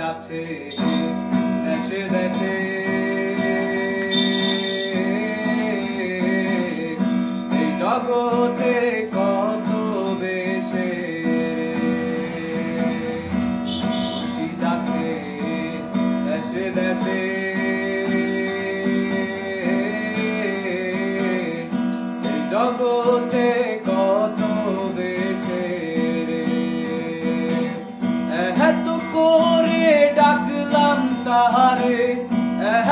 আছে দেশে দেশে। এই জগতে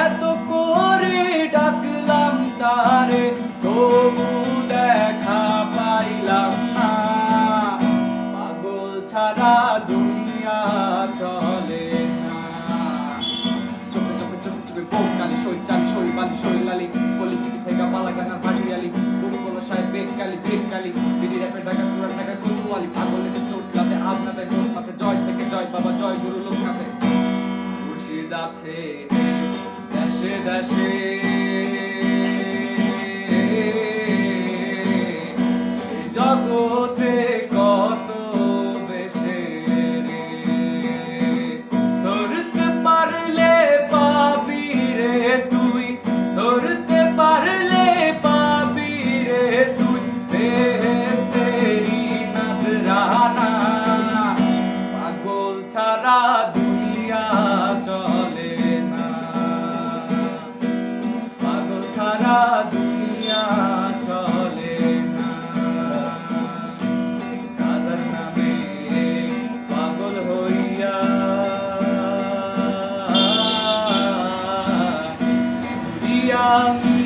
এত করে ডাকলাম তাহারে তবু দেখা পাইলাম না। পাগল ছাড়া দুনিয়া চলে না। চোখে চোখে চোখে চোখে কালি, সই চালি, সই বালি, সই লালি কলি থেকে পালা গানা ভাটি আলি গুরু কোলা সাহেব বেগ কালি বেগ কালি দিদি র্যাপে ঢাকা আছে দেশে দেশে Hallelujah.